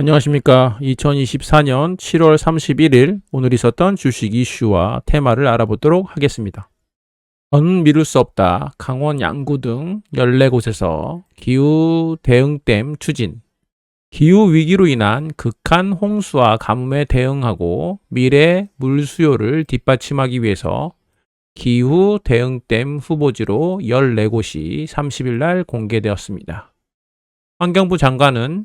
안녕하십니까. 2024년 7월 31일 오늘 있었던 주식 이슈와 테마를 알아보도록 하겠습니다. 전 미룰 수 없다. 강원 양구 등 14곳에서 기후 대응댐 추진. 기후 위기로 인한 극한 홍수와 가뭄에 대응하고 미래 물 수요를 뒷받침하기 위해서 기후 대응댐 후보지로 14곳이 30일 날 공개되었습니다. 환경부 장관은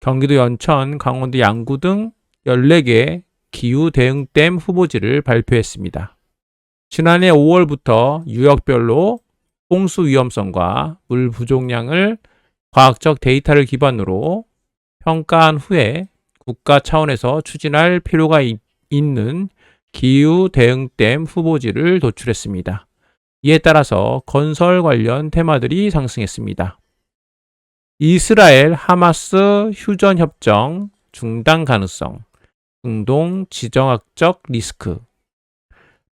경기도 연천, 강원도 양구 등 14개 기후 대응댐 후보지를 발표했습니다. 지난해 5월부터 유역별로 홍수 위험성과 물 부족량을 과학적 데이터를 기반으로 평가한 후에 국가 차원에서 추진할 필요가 이- 있는 기후 대응댐 후보지를 도출했습니다. 이에 따라서 건설 관련 테마들이 상승했습니다. 이스라엘 하마스 휴전 협정 중단 가능성, 중동 지정학적 리스크,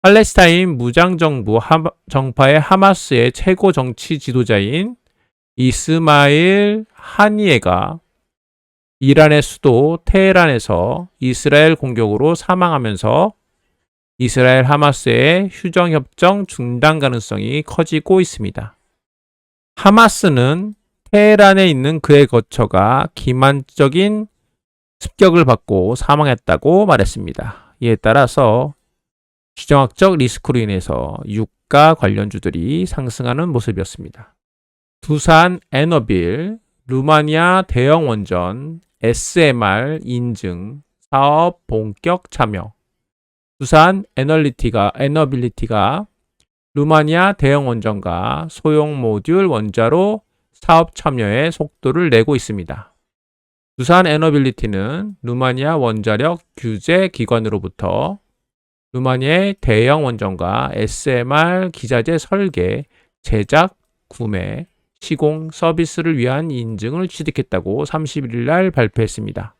팔레스타인 무장 정부 하- 정파의 하마스의 최고 정치 지도자인 이스마일 하니에가 이란의 수도 테헤란에서 이스라엘 공격으로 사망하면서 이스라엘 하마스의 휴전협정 중단 가능성이 커지고 있습니다. 하마스는 테헤란에 있는 그의 거처가 기만적인 습격을 받고 사망했다고 말했습니다. 이에 따라서 지정학적 리스크로 인해서 유가 관련주들이 상승하는 모습이었습니다. 두산 에너빌, 루마니아 대형 원전, SMR 인증, 사업 본격 참여. 두산 에널리티가, 에너빌리티가 루마니아 대형 원전과 소형 모듈 원자로 사업 참여에 속도를 내고 있습니다. 두산 에너빌리티는 루마니아 원자력 규제 기관으로부터 루마니아의 대형 원전과 SMR 기자재 설계, 제작, 구매, 시공 서비스를 위한 인증을 취득했다고 31일 날 발표했습니다.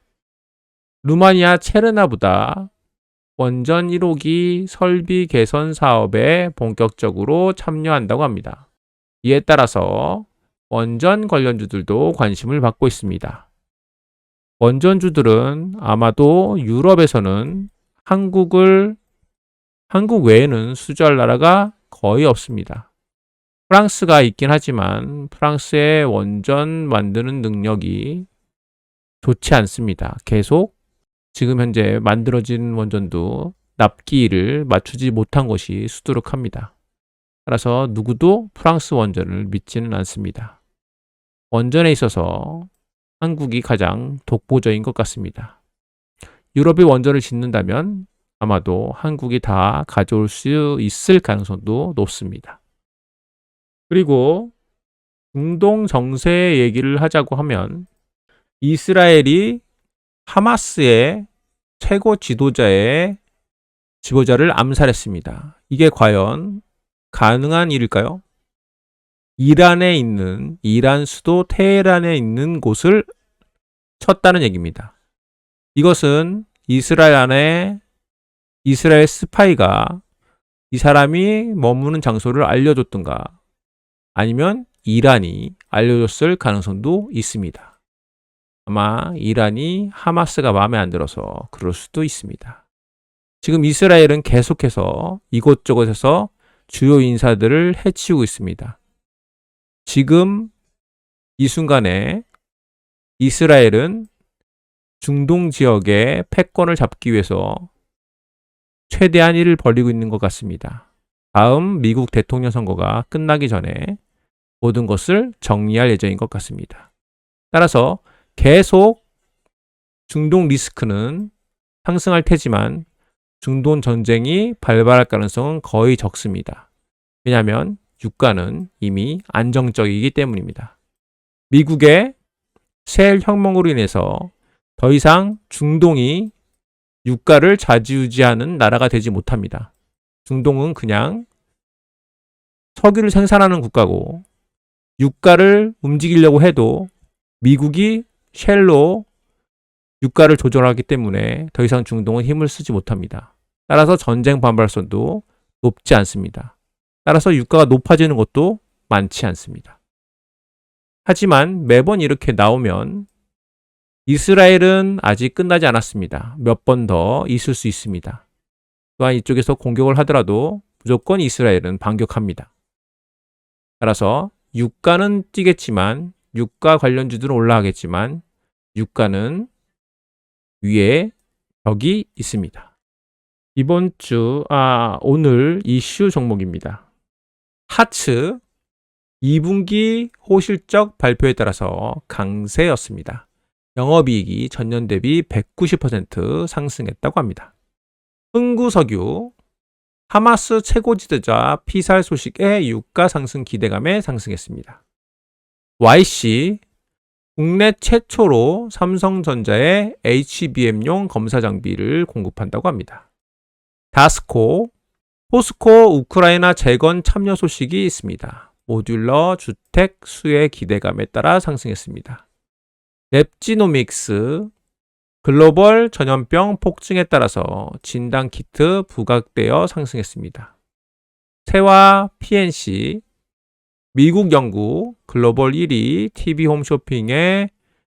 루마니아 체르나보다 원전 1호기 설비 개선 사업에 본격적으로 참여한다고 합니다. 이에 따라서 원전 관련주들도 관심을 받고 있습니다. 원전주들은 아마도 유럽에서는 한국을 한국 외에는 수주할 나라가 거의 없습니다. 프랑스가 있긴 하지만 프랑스의 원전 만드는 능력이 좋지 않습니다. 계속 지금 현재 만들어진 원전도 납기를 맞추지 못한 것이 수두룩합니다. 따라서 누구도 프랑스 원전을 믿지는 않습니다. 원전에 있어서 한국이 가장 독보적인 것 같습니다. 유럽이 원전을 짓는다면 아마도 한국이 다 가져올 수 있을 가능성도 높습니다. 그리고 중동 정세 얘기를 하자고 하면 이스라엘이 하마스의 최고 지도자의 지도자를 암살했습니다. 이게 과연 가능한 일일까요? 이란에 있는 이란 수도 테헤란에 있는 곳을 쳤다는 얘기입니다. 이것은 이스라엘 안에 이스라엘 스파이가 이 사람이 머무는 장소를 알려줬던가 아니면 이란이 알려줬을 가능성도 있습니다. 아마 이란이 하마스가 마음에 안 들어서 그럴 수도 있습니다. 지금 이스라엘은 계속해서 이곳저곳에서 주요 인사들을 해치우고 있습니다. 지금 이 순간에 이스라엘은 중동 지역의 패권을 잡기 위해서 최대한 일을 벌이고 있는 것 같습니다. 다음 미국 대통령 선거가 끝나기 전에 모든 것을 정리할 예정인 것 같습니다. 따라서 계속 중동 리스크는 상승할 테지만 중동 전쟁이 발발할 가능성은 거의 적습니다. 왜냐하면 유가는 이미 안정적이기 때문입니다. 미국의 세일 혁명으로 인해서 더 이상 중동이 유가를 좌지우지하는 나라가 되지 못합니다. 중동은 그냥 석유를 생산하는 국가고 유가를 움직이려고 해도 미국이 쉘로 유가를 조절하기 때문에 더 이상 중동은 힘을 쓰지 못합니다. 따라서 전쟁 반발성도 높지 않습니다. 따라서 유가가 높아지는 것도 많지 않습니다. 하지만 매번 이렇게 나오면 이스라엘은 아직 끝나지 않았습니다. 몇 번 더 있을 수 있습니다. 또한 이쪽에서 공격을 하더라도 무조건 이스라엘은 반격합니다. 따라서 유가는 뛰겠지만 유가 관련주들은 올라가겠지만 유가는 위에 벽이 있습니다. 이번 주, 아, 오늘 이슈 종목입니다. 하츠 2분기 호실적 발표에 따라서 강세였습니다. 영업이익이 전년 대비 190% 상승했다고 합니다. 흥구석유 하마스 최고 지도자 피살 소식에 유가 상승 기대감에 상승했습니다. YC 국내 최초로 삼성전자의 HBM용 검사 장비를 공급한다고 합니다. 다스코 포스코 우크라이나 재건 참여 소식이 있습니다. 모듈러 주택 수혜 기대감에 따라 상승했습니다. 랩지노믹스 글로벌 전염병 폭증에 따라서 진단 키트 부각되어 상승했습니다. 세와 PNC 미국 연구 글로벌 1위 TV 홈쇼핑에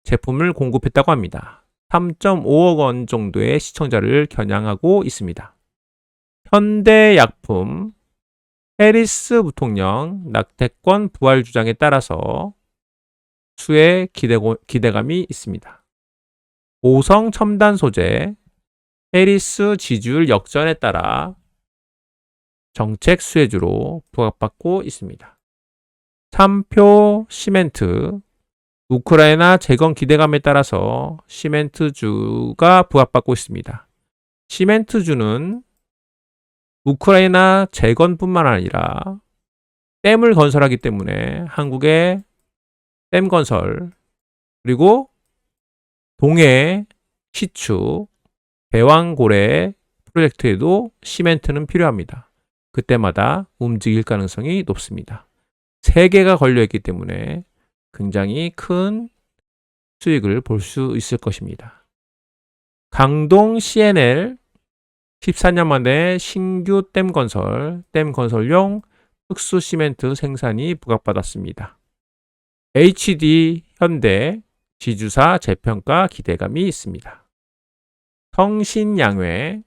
제품을 공급했다고 합니다. 3.5억 원 정도의 시청자를 겨냥하고 있습니다. 현대약품 해리스 부통령 낙태권 부활 주장에 따라서 수의 기대, 기대감이 있습니다. 오성 첨단 소재 해리스 지지율 역전에 따라 정책 수혜주로 부각받고 있습니다. 3표 시멘트 우크라이나 재건 기대감에 따라서 시멘트주가 부각받고 있습니다. 시멘트주는 우크라이나 재건뿐만 아니라 댐을 건설하기 때문에 한국의 댐 건설 그리고 동해 시추 배왕고래 프로젝트에도 시멘트는 필요합니다. 그때마다 움직일 가능성이 높습니다. 세 개가 걸려있기 때문에 굉장히 큰 수익을 볼 수 있을 것입니다. 강동 CNL 14년 만에 신규 댐 건설, 댐 건설용 흑수 시멘트 생산이 부각받았습니다. HD 현대 지주사 재평가 기대감이 있습니다. 성신양회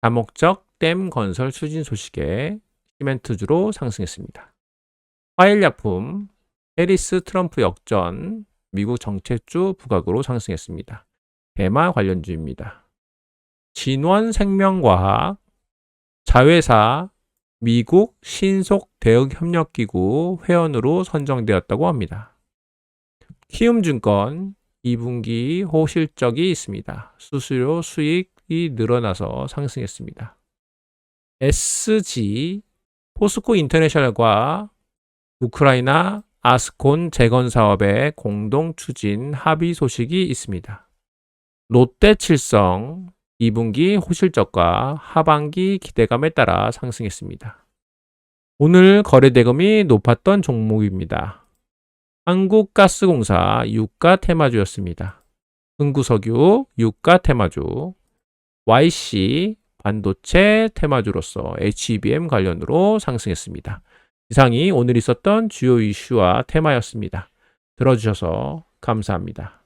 다목적 댐 건설 추진 소식에 시멘트주로 상승했습니다. 화일약품 해리스 트럼프 역전 미국 정책주 부각으로 상승했습니다. 대마 관련주입니다. 진원생명과학 자회사 미국 신속 대응 협력기구 회원으로 선정되었다고 합니다. 키움증권 2분기 호실적이 있습니다. 수수료 수익이 늘어나서 상승했습니다. SG 포스코 인터내셔널과 우크라이나 아스콘 재건 사업의 공동 추진 합의 소식이 있습니다. 롯데칠성 2분기 호실적과 하반기 기대감에 따라 상승했습니다. 오늘 거래대금이 높았던 종목입니다. 한국가스공사 유가 테마주였습니다. 흥구석유 유가 테마주, YC 반도체 테마주로서 HBM 관련으로 상승했습니다. 이상이 오늘 있었던 주요 이슈와 테마였습니다. 들어주셔서 감사합니다.